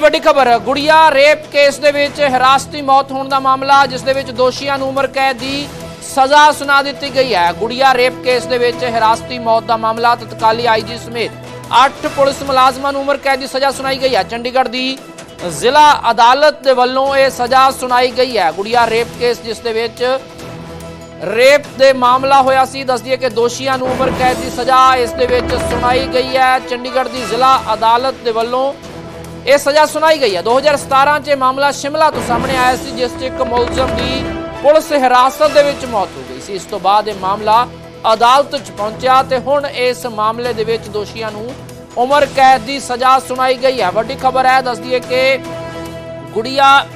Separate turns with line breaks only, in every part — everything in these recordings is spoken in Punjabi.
ਵੱਡੀ ਖਬਰ, ਗੁੜੀਆ ਰੇਪ ਕੇਸ ਦੇ ਵਿੱਚ ਹਿਰਾਸਤੀ ਮੌਤ ਹੋਣ ਦਾ ਮਾਮਲਾ, ਜਿਸ ਦੇ ਵਿੱਚ ਦੋਸ਼ੀਆਂ ਨੂੰ ਉਮਰ ਕੈਦ ਦੀ ਸਜ਼ਾ ਸੁਣਾ ਦਿੱਤੀ ਗਈ ਹੈ। ਗੁੜੀਆ ਰੇਪ ਕੇਸ ਦੇ ਵਿੱਚ ਹਿਰਾਸਤੀ ਮੌਤ ਦਾ ਮਾਮਲਾ ਤਤਕਾਲੀ ਆਈਜੀ ਸਮੇਤ 8 ਪੁਲਿਸ ਮੁਲਾਜ਼ਮਾਂ ਨੂੰ ਉਮਰ ਕੈਦ ਦੀ ਸਜ਼ਾ ਸੁਣਾਈ ਗਈ ਹੈ। ਚੰਡੀਗੜ੍ਹ ਦੀ ਜ਼ਿਲ੍ਹਾ ਅਦਾਲਤ ਦੇ ਵੱਲੋਂ ਇਹ ਸਜ਼ਾ ਸੁਣਾਈ ਗਈ ਹੈ। ਗੁੜੀਆ ਰੇਪ ਕੇਸ, ਜਿਸ ਦੇ ਵਿੱਚ ਰੇਪ ਦੇ ਮਾਮਲਾ ਹੋਇਆ ਸੀ ਦੱਸਦੀਏ ਕਿ ਦੋਸ਼ੀਆਂ ਨੂੰ ਉਮਰ ਕੈਦ ਦੀ ਸਜ਼ਾ ਇਸ ਦੇ ਵਿੱਚ ਸੁਣਾਈ ਗਈ ਹੈ। ਚੰਡੀਗੜ੍ਹ ਦੀ ਜ਼ਿਲ੍ਹਾ ਅਦਾਲਤ ਦੇ ਵੱਲੋਂ ਇਹ ਸਜ਼ਾ ਸੁਣਾਈ ਗਈ ਹੈ। 2017 'ਚ ਇਹ ਮਾਮਲਾ ਸ਼ਿਮਲਾ ਤੋਂ ਸਾਹਮਣੇ ਆਇਆ ਸੀ, ਜਿਸ 'ਚ ਇੱਕ ਮੁਲਜ਼ਮ ਦੀ ਪੁਲਿਸ ਹਿਰਾਸਤ ਦੇ ਵਿੱਚ ਮੌਤ ਹੋ ਗਈ ਸੀ। ਇਸ ਤੋਂ ਬਾਅਦ ਇਹ ਮਾਮਲਾ ਅਦਾਲਤ 'ਚ ਪਹੁੰਚਿਆ ਤੇ ਹੁਣ ਇਸ ਮਾਮਲੇ ਦੇ ਵਿੱਚ ਦੋਸ਼ੀਆਂ ਨੂੰ ਉਮਰ ਕੈਦ ਦੀ ਸਜ਼ਾ ਸੁਣਾਈ ਗਈ ਹੈ। ਵੱਡੀ ਖਬਰ ਹੈ ਦੱਸਦੀਏ ਕਿ ਗੁੜੀਆ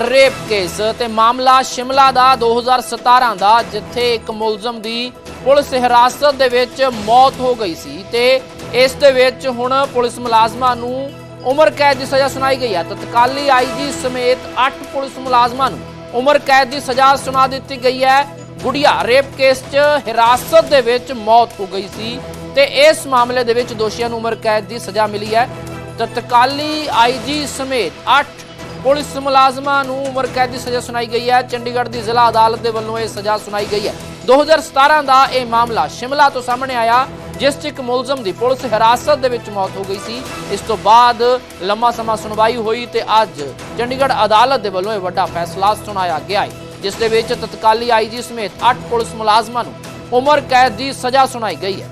ਰੇਪ ਕੇਸ ਤੇ ਮਾਮਲਾ ਸ਼ਿਮਲਾ ਦਾ 2017 ਦਾ, ਜਿੱਥੇ ਇੱਕ ਮੁਲਜ਼ਮ ਦੀ ਪੁਲਿਸ ਹਿਰਾਸਤ ਦੇ ਵਿੱਚ ਮੌਤ ਹੋ ਗਈ ਸੀ ਤੇ ਇਸ ਦੇ ਵਿੱਚ ਹੁਣ ਪੁਲਿਸ ਮੁਲਾਜ਼ਮਾਂ ਨੂੰ ਉਮਰ ਕੈਦ ਦੀ ਸਜ਼ਾ ਸੁਣਾਈ ਗਈ ਹੈ। ਤਤਕਾਲੀ ਆਈਜੀ ਸਮੇਤ 8 ਪੁਲਿਸ ਮੁਲਾਜ਼ਮਾਂ ਨੂੰ ਉਮਰ ਕੈਦ ਦੀ ਸਜ਼ਾ ਸੁਣਾ ਦਿੱਤੀ ਗਈ ਹੈ। ਗੁੜੀਆ, ਰੇਪ ਕੇਸ 'ਚ ਹਿਰਾਸਤ ਦੇ ਵਿੱਚ ਮੌਤ ਹੋ ਗਈ ਸੀ ਤੇ ਇਸ ਮਾਮਲੇ ਦੇ ਵਿੱਚ ਦੋਸ਼ੀਆਂ ਨੂੰ ਉਮਰ ਕੈਦ ਦੀ ਸਜ਼ਾ ਮਿਲੀ ਹੈ। ਤਤਕਾਲੀ ਆਈਜੀ ਸਮੇਤ 8 ਪੁਲਿਸ ਮੁਲਾਜ਼ਮਾਂ ਨੂੰ ਉਮਰ ਕੈਦ ਦੀ ਸਜ਼ਾ ਸੁਣਾਈ ਗਈ ਹੈ। ਚੰਡੀਗੜ੍ਹ ਦੀ ਜ਼ਿਲ੍ਹਾ ਅਦਾਲਤ ਦੇ ਵੱਲੋਂ ਇਹ ਸਜ਼ਾ ਸੁਣਾਈ ਗਈ ਹੈ। 2017 ਦਾ ਇਹ ਮਾਮਲਾ ਸ਼ਿਮਲਾ ਤੋਂ ਸਾਹਮਣੇ ਆਇਆ। ਜਿਸ 'ਚ ਇੱਕ ਮੁਲਜ਼ਮ ਦੀ ਪੁਲਿਸ ਹਿਰਾਸਤ ਦੇ ਵਿੱਚ ਮੌਤ ਹੋ ਗਈ ਸੀ। ਇਸ ਤੋਂ ਬਾਅਦ ਲੰਮਾ ਸਮਾਂ ਸੁਣਵਾਈ ਹੋਈ ਤੇ ਅੱਜ ਚੰਡੀਗੜ੍ਹ ਅਦਾਲਤ ਦੇ ਵੱਲੋਂ ਇਹ ਵੱਡਾ ਫੈਸਲਾ ਸੁਣਾਇਆ ਗਿਆ ਹੈ। ਜਿਸ ਦੇ ਵਿੱਚ ਤਤਕਾਲੀ ਆਈਜੀ ਸਮੇਤ 8 ਪੁਲਿਸ ਮੁਲਾਜ਼ਮਾਂ ਨੂੰ ਉਮਰ ਕੈਦ ਦੀ ਸਜ਼ਾ ਸੁਣਾਈ ਗਈ ਹੈ।